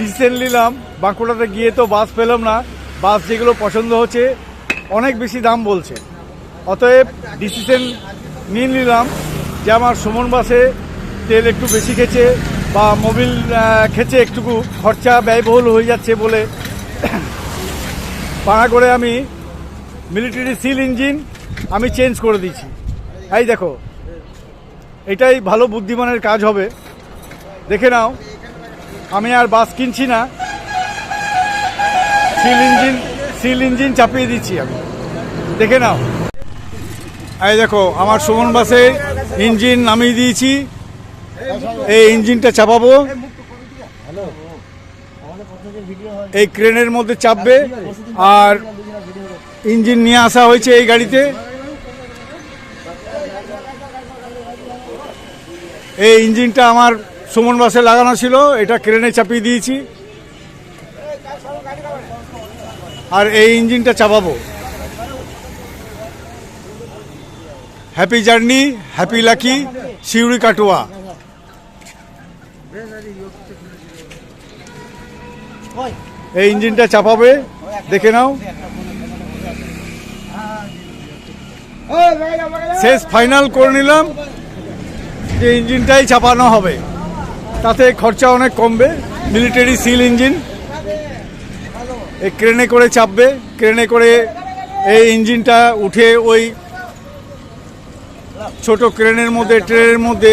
Decision নিলাম, বাঁকুড়াতে গিয়ে তো বাস পেলাম না, বাস যেগুলো পছন্দ হচ্ছে, অনেক বেশি দাম বলছে। অতএব ডিসিশন নিয়ে নিলাম যে আমার সুমন বাসে তেল একটু বেশি খেছে বা মোবিল খেছে একটুকু, খরচা ব্যয়বহুল হয়ে যাচ্ছে বলে। পাড়া করে আমি মিলিটারি সিল ইঞ্জিন আমি চেঞ্জ করে দিয়েছি। এই দেখো, এটাই ভালো বুদ্ধিমানের কাজ হবে। দেখে নাও। আমি আর বাস কিনছি না। সিল ইঞ্জিন সিল ইঞ্জিন চাপিয়ে দিচ্ছি আমি। দেখে নাও। এই দেখো, আমার সুমন বাসে ইঞ্জিন নামিয়ে দিয়েছি। এই ইঞ্জিনটা চাপাবো। এই ক্রেনের মধ্যে চাপবে। আর ইঞ্জিন নিয়ে আসা হয়েছে এই গাড়িতে। এই ইঞ্জিনটা আমার সুমন বাসে লাগানো ছিল, এটা ক্রেনে চাপিয়ে দিয়েছি। আর এই ইঞ্জিনটা চাপাবো। Happy journey, happy lucky Suri Katwa. এই ইঞ্জিনটা চাপাবে, দেখে নাও। শেষ, ফাইনাল করে নিলাম যে ইঞ্জিনটাই চাপানো হবে। তাতে খরচা অনেক কমবে। মিলিটারি সিল ইঞ্জিন এই ক্রেনে করে চাপবে। ক্রেনে করে এই ইঞ্জিনটা উঠে ওই ছোট ক্রেনের মধ্যে ট্রেনের মধ্যে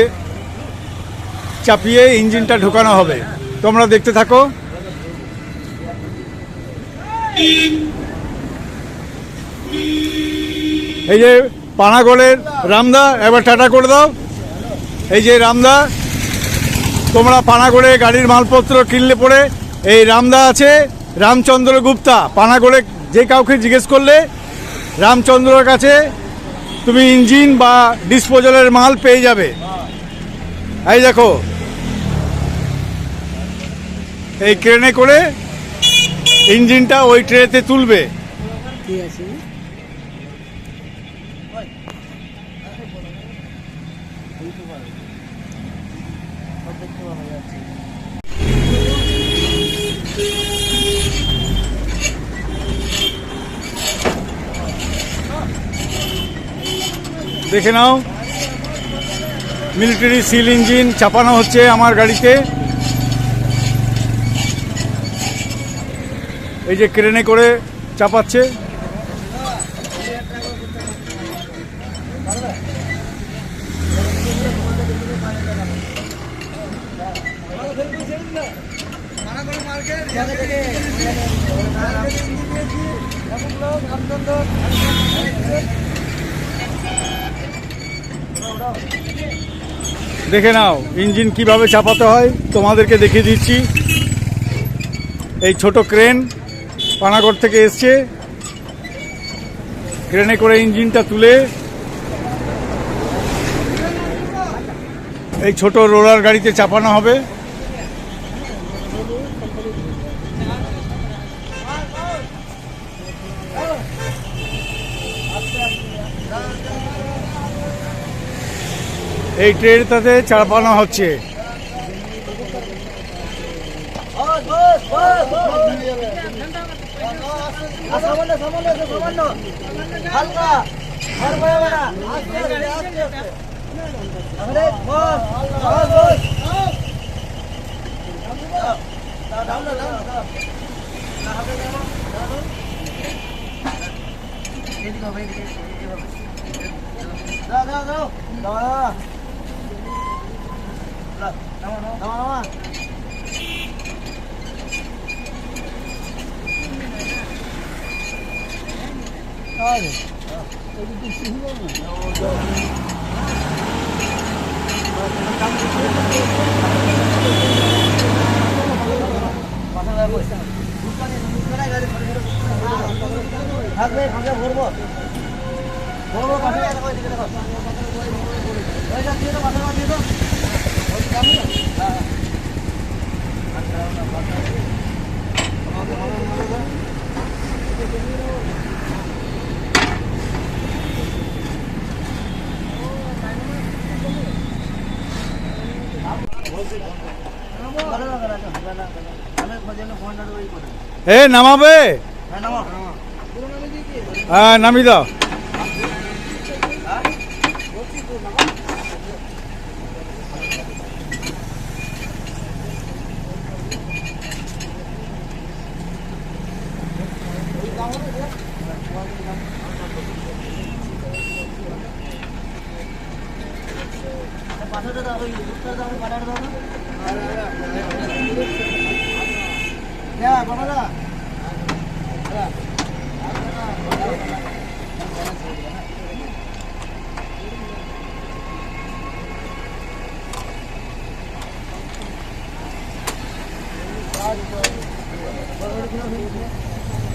চাপিয়ে ইঞ্জিনটা ঢোকানো হবে। তোমরা দেখতে থাকো। এই যে পানাগড়ের রামদা, এবার টাটা করে দাও। এই যে রামদা তোমরা পানাগড়ে গাড়ির মালপত্র কিনলে পরে এই রামদা আছে, রামচন্দ্র গুপ্তা। পানাগড়ে যে কাউকে জিজ্ঞেস করলে, রামচন্দ্রর কাছে তুমি ইঞ্জিন বা ডিসপোজালের মাল পেয়ে যাবে। এই দেখো, এই ক্রেনে করে ইঞ্জিনটা ওই ট্রেতে তুলবে। ঠিক আছে। দেখে নাও। মিলিটারি সিল ইঞ্জিন চাপানো হচ্ছে আমার গাড়িতে। এই যে ক্রেনে করে চাপাচ্ছে। দেখে নাও, ইঞ্জিন কীভাবে চাপাতে হয়, তোমাদেরকে দেখিয়ে দিচ্ছি। এই ছোট ক্রেন পানাগড় থেকে এসছে। ক্রেনে করে ইঞ্জিনটা তুলে, এই ছোট রোলার গাড়িতে চাপানো হবে। এই ট্রেনটাতে চাপানো হচ্ছে। দাও দাও দাও Olha, eu não preciso não. থাকবে আমরা ভরবো ভরবো পাশে দেখো ওই দিকে দেখো ওই দিকে এ নামাবে? হ্যাঁ নামি দাও পাঠাটা দাও ওই উত্তর দাও পাঠাটা দাও না হ্যাঁ পাঠাটা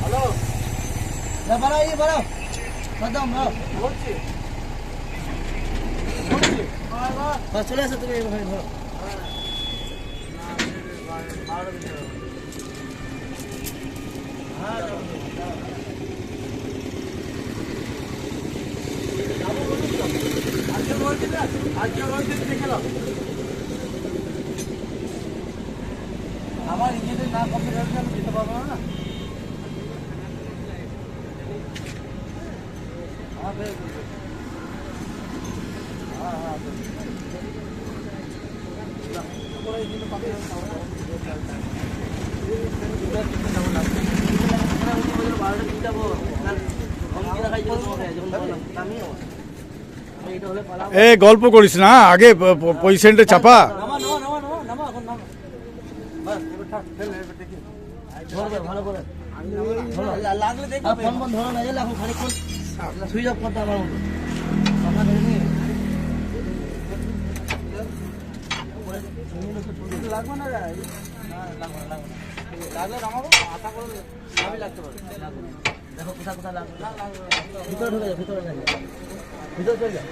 হ্যালো বাড়াও এই বাড়াও বাদাম বাড়াও বলছি বাস চলে আসো তুমি এইভাবে ধরো। আমার ইঞ্জিনের না কমপ্লিট হলে আমি যেতে পারব না। আমার করবে। হ্যাঁ হ্যাঁ। এ গল্প করিস না আগে পজিশনটা চাপা। লাগলে দেখো ফোন ফোন ধরো না গেলে এখন খানিকক্ষণ। সুইচ অফ করতে আমার ধরে নিয়ে লাগবে না লাগলে নামাবো আশা করে সবই লাগতে পারে দেখো কোথায় কোথায় লাগবে। ভিতরে ঢুকে যাও ভিতরে যাও ভিতরে চলে যাও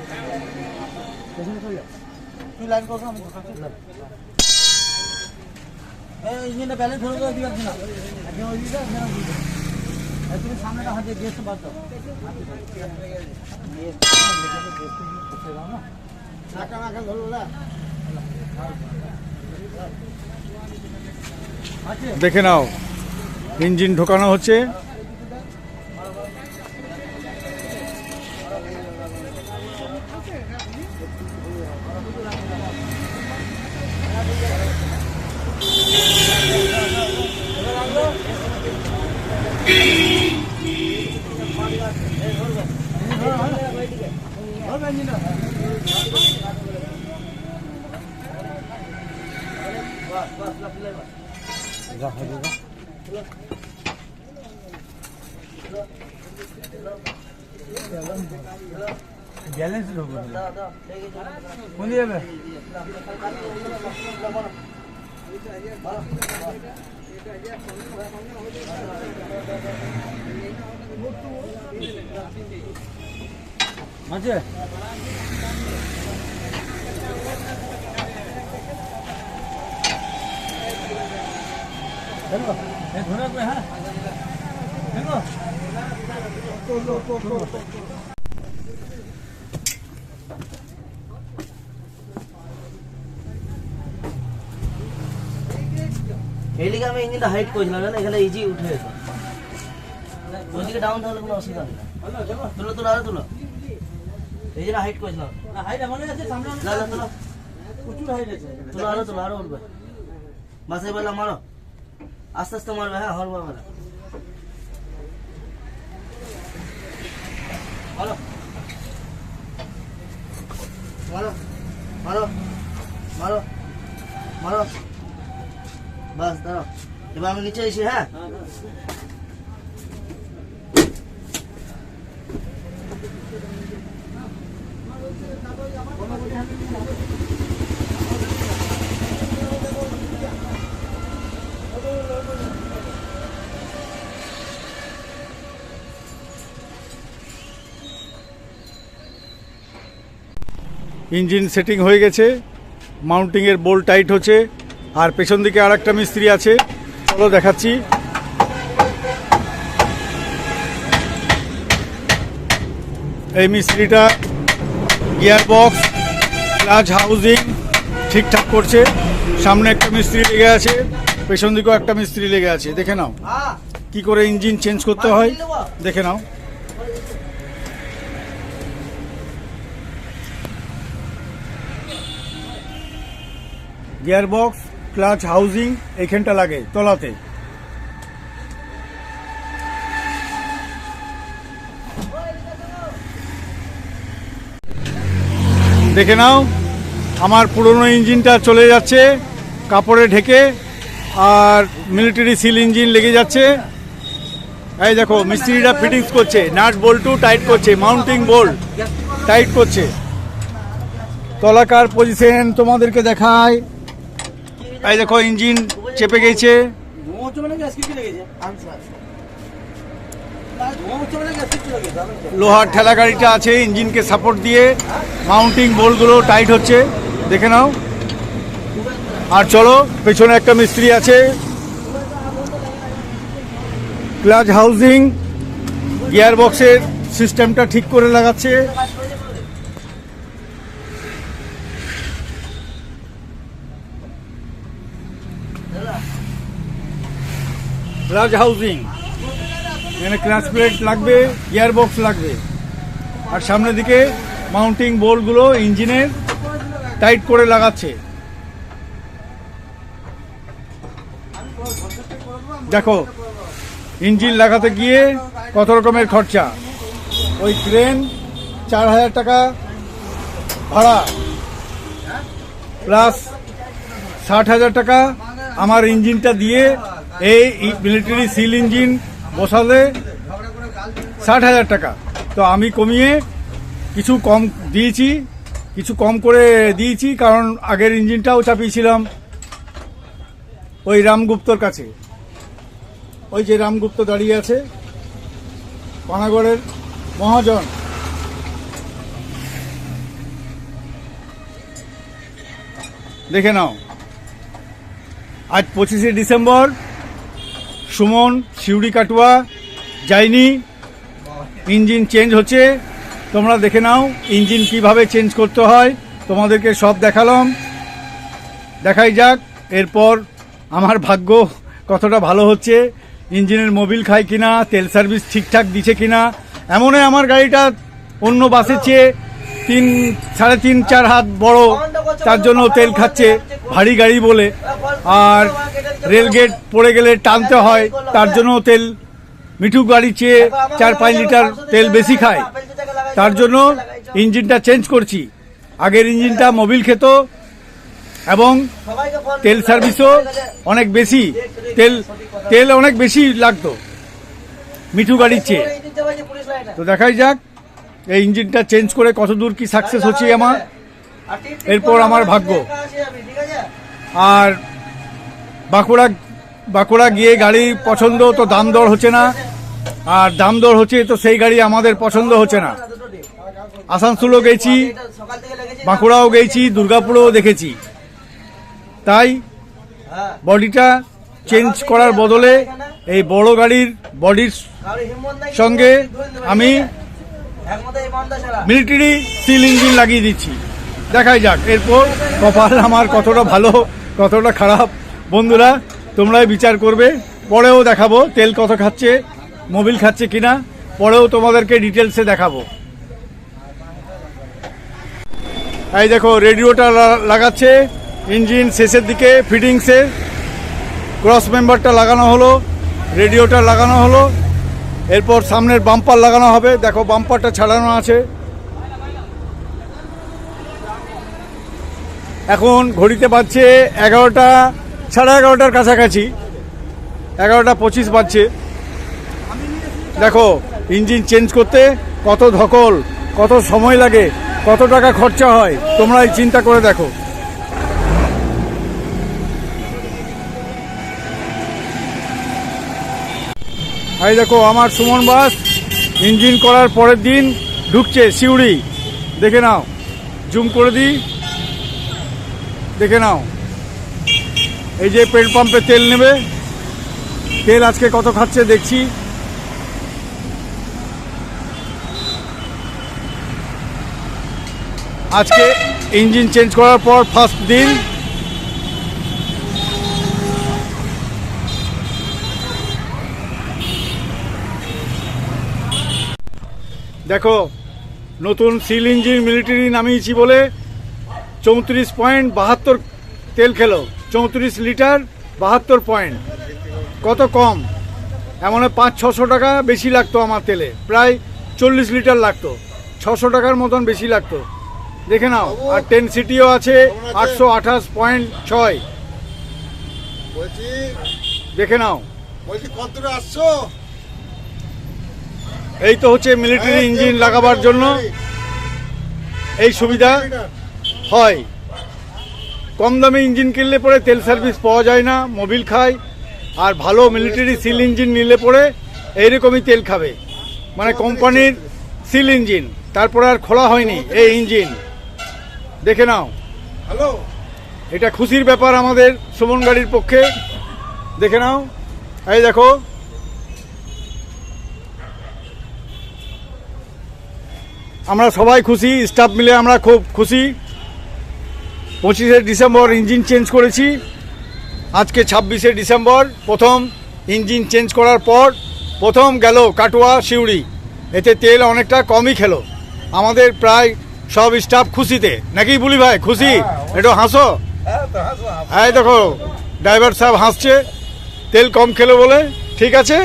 পেছনে চলে যাও তুই লাইন করছ আমি এই ইঞ্জিনটা ব্যালেন্স ধরে দিবেন না? একদম ওই দিকে একদম ওই দিকে। তুমি সামনেটা হাতে গেস্ট বাদ দাও। নাকা নাকা ধরো না। দেখে নাও। ইঞ্জিন ঢোকানো হচ্ছে। দেখো এই ধরে রাখবে এদিকে আমি ইঞ্জিনটা হাইট করেছিলাম জানো? এখানে ইজি উঠে যেত। ওইদিকে ডাউন তাহলে কোনো অসুবিধা নেই। তুলো তুলো আরও তুলো। এই জন্য হাইট করেছিলাম তুলো। আরও তুলো আরও উঠবে। বাসে বেলা মারো আস্তে আস্তে মারবে হ্যাঁ হর মারবে না। মারো মারো মারো মারো মারো। বাস, দাঁড়াও। এবার আমি নিচে এসি হ্যাঁ। ইঞ্জিন সেটিং হয়ে গেছে মাউন্টিংয়ের বোল্ট টাইট হচ্ছে আর পেছন দিকে আর একটা মিস্ত্রি আছে। চলো দেখাচ্ছি। এই মিস্ত্রিটা গিয়ার বক্স ক্লাচ হাউজিং ঠিকঠাক করছে। সামনে একটা মিস্ত্রি লেগে আছে পেছন দিকেও একটা মিস্ত্রি লেগে আছে। দেখে নাও হ্যাঁ। কি করে ইঞ্জিন চেঞ্জ করতে হয় দেখে নাও। গিয়ার বক্স ক্লাচ হাউজিং এইখানটা লাগে, তলাতে। দেখে নাও, আমার পুরনো ইঞ্জিনটা চলে যাচ্ছে, কাপড়ে ঢেকে, আর মিলিটারি সিল ইঞ্জিন লেগে যাচ্ছে। এই দেখো, মিস্ত্রিরা ফিটিংস করছে, নাট বল্টু টাইট করছে, মাউন্টিং বোল্ট টাইট করছে। তলাকার পজিশন তোমাদেরকে দেখায় এই দেখো ইঞ্জিন চেপে গেছে। মানে ধোঁয়া হচ্ছে মানে লেগেছে লোহার ঠেলা গাড়িটা আছে ইঞ্জিনকে সাপোর্ট দিয়ে মাউন্টিং বোল্টগুলো টাইট হচ্ছে। দেখে নাও। আর চলো পেছনে একটা মিস্ত্রি আছে। ক্লাচ হাউজিং গিয়ার বক্সের সিস্টেমটা ঠিক করে লাগাচ্ছে। ক্লাচ হাউজিং এখানে ক্লাচ প্লেট লাগবে গিয়ার বক্স লাগবে। আর সামনের দিকে মাউন্টিং বোল্টগুলো ইঞ্জিনের টাইট করে লাগাচ্ছে। দেখো, ইঞ্জিন লাগাতে গিয়ে কত রকমের খরচা। ওই ক্রেন চার হাজার টাকা ভাড়া। প্লাস ষাট হাজার টাকা আমার ইঞ্জিনটা দিয়ে এই মিলিটারি সিল ইঞ্জিন বসালে ষাট হাজার টাকা। তো আমি কমিয়ে কিছু কম দিয়েছি, কিছু কম করে দিয়েছি, কারণ আগের ইঞ্জিনটাও চাপিয়েছিলাম ওই রামগুপ্তর কাছে। ওই যে রামগুপ্ত দাঁড়িয়ে আছে, পানাগড়ের মহাজন। দেখে নাও, আজ পঁচিশে ডিসেম্বর সুমন শিউড়ি কাটুয়া যায়নি ইঞ্জিন চেঞ্জ হচ্ছে। তোমরা দেখে নাও, ইঞ্জিন কীভাবে চেঞ্জ করতে হয়। তোমাদেরকে সব দেখালাম। দেখাই যাক, এরপর আমার ভাগ্য কতটা ভালো হচ্ছে। ইঞ্জিনের মোবিল খায় কিনা, তেল সার্ভিস ঠিকঠাক দিছে কিনা। এমনই আমার গাড়িটা অন্য বাসের চেয়ে তিন, সাড়ে তিন, চার হাত বড়, তার জন্য তেল খাচ্ছে, ভারী গাড়ি বলে। আর রেলগেট পড়ে গেলে টানতে হয়, তার জন্য তেল, মিঠু গাড়ি চেয়ে চার, পাঁচ লিটার তেল বেশি খায়। তার জন্য ইঞ্জিনটা চেঞ্জ করছি। আগের ইঞ্জিনটা মোবিল খেত এবং তেল সার্ভিসও অনেক বেশি, তেল তেল অনেক বেশি লাগতো, মিঠু গাড়ির চেয়ে। তো দেখাই যাক। এই ইঞ্জিনটা চেঞ্জ করে কত দূর কি সাকসেস হচ্ছে আমার? এরপর আমার ভাগ্য। আর বাঁকুড়া বাঁকুড়া গিয়ে গাড়ি পছন্দ তো দাম দর হচ্ছে না। আর দাম দর হচ্ছে তো সেই গাড়ি আমাদের পছন্দ হচ্ছে না। আসানসোলও গেছি, বাঁকুড়াও গেছি, দুর্গাপুরেও দেখেছি। তাই বডিটা চেঞ্জ করার বদলে এই বড় গাড়ির বডির সঙ্গে আমি মিলিটারি সিল ইঞ্জিন লাগিয়ে দিচ্ছি। দেখাই যাক, এরপর কপাল আমার কতটা ভালো, কতটা খারাপ। বন্ধুরা, তোমরাই বিচার করবে। পরেও দেখাবো তেল কত খাচ্ছে, মোবিল খাচ্ছে কিনা। পরেও তোমাদেরকে ডিটেলসে দেখাবো। এই দেখো, রেডিওটা লাগাচ্ছে। ইঞ্জিন শেষের দিকে ফিটিংসে ক্রস মেম্বারটা লাগানো হলো, রেডিওটা লাগানো হলো। এরপর সামনের বাম্পার লাগানো হবে। দেখো বাম্পারটা ছাড়ানো আছে। এখন ঘড়িতে বাজছে এগারোটা, সাড়ে এগারোটার কাছাকাছি। এগারোটা পঁচিশ বাজছে। দেখো, ইঞ্জিন চেঞ্জ করতে কত ধকল, কত সময় লাগে, কত টাকা খরচা হয় তোমরা এই চিন্তা করে দেখো। এই দেখো, আমার সুমন বাস, ইঞ্জিন করার পরের দিন ঢুকছে সিউড়ি। দেখে নাও, জুম করে দিই। দেখে নাও, এই যে পেট্রোল পাম্পে তেল নেবে, তেল আজকে কত খাচ্ছে দেখছি। আজকে ইঞ্জিন চেঞ্জ করার পর ফার্স্ট দিন দেখো নতুন সিল ইঞ্জিন মিলিটারি নামিয়েছি বলে চৌত্রিশ পয়েন্ট বাহাত্তর তেল খেলো। চৌত্রিশ লিটার বাহাত্তর পয়েন্ট। কত কম? এমন পাঁচ ছশো টাকা বেশি লাগতো আমার তেলে। প্রায় চল্লিশ লিটার লাগতো। ছশো টাকার মতন বেশি লাগতো। দেখে নাও আর টেন সিটিও আছে আটশো আঠাশ পয়েন্ট ছয়। দেখে নাও। বলছি কত আসছো? এই তো হচ্ছে মিলিটারি ইঞ্জিন লাগাবার জন্য এই সুবিধা হয়। কম দামে ইঞ্জিন কিনলে পরে তেল সার্ভিস পাওয়া যায় না মোবিল খায় আর ভালো মিলিটারি সিল ইঞ্জিন নিলে পরে এইরকমই তেল খাবে। মানে কোম্পানির সিল ইঞ্জিন তারপরে আর খোলা হয়নি এই ইঞ্জিন। দেখে নাও। হ্যালো? এটা খুশির ব্যাপার আমাদের সুমন গাড়ির পক্ষে। দেখে নাও। এই দেখো আমরা সবাই খুশি স্টাফ মিলে আমরা খুব খুশি। পঁচিশে ডিসেম্বর ইঞ্জিন চেঞ্জ করেছি। আজকে ছাব্বিশে ডিসেম্বর প্রথম ইঞ্জিন চেঞ্জ করার পর প্রথম গেল কাটোয়া শিউড়ি এতে তেল অনেকটা কমই খেলো। আমাদের প্রায় সব স্টাফ খুশিতে। নাকি বলি ভাই খুশি? একটু হাসো। হ্যাঁ দেখো ড্রাইভার সাহেব হাসছে। তেল কম খেলো বলে। ঠিক আছে?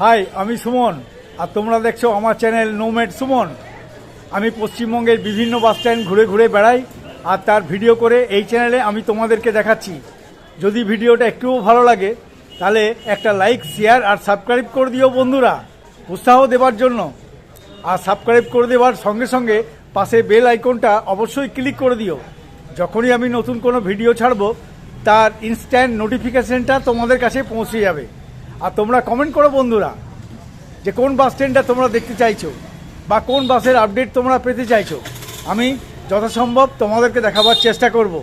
হাই আমি সুমন। আর তোমরা দেখছ আমার চ্যানেল নোমেড সুমন আমি পশ্চিমবঙ্গের বিভিন্ন বাস স্ট্যান্ড ঘুরে ঘুরে বেড়াই আর তার ভিডিও করে এই চ্যানেলে আমি তোমাদেরকে দেখাচ্ছি। যদি ভিডিওটা একটুও ভালো লাগে, তাহলে একটা লাইক শেয়ার আর সাবস্ক্রাইব করে দিও বন্ধুরা। উৎসাহ দেবার জন্য। আর সাবস্ক্রাইব করে দেওয়ার সঙ্গে সঙ্গে পাশে বেল আইকনটা অবশ্যই ক্লিক করে দিও। যখনই আমি নতুন কোনো ভিডিও ছাড়বো, তার ইনস্ট্যান্ট নোটিফিকেশনটা তোমাদের কাছে পৌঁছে যাবে। আর তোমরা কমেন্ট করো বন্ধুরা। যে কোন বাস স্ট্যান্ডটা তোমরা দেখতে চাইছো বা কোন বাসের আপডেট তোমরা পেতে চাইছো, আমি যথাসম্ভব তোমাদেরকে দেখাবার চেষ্টা করব।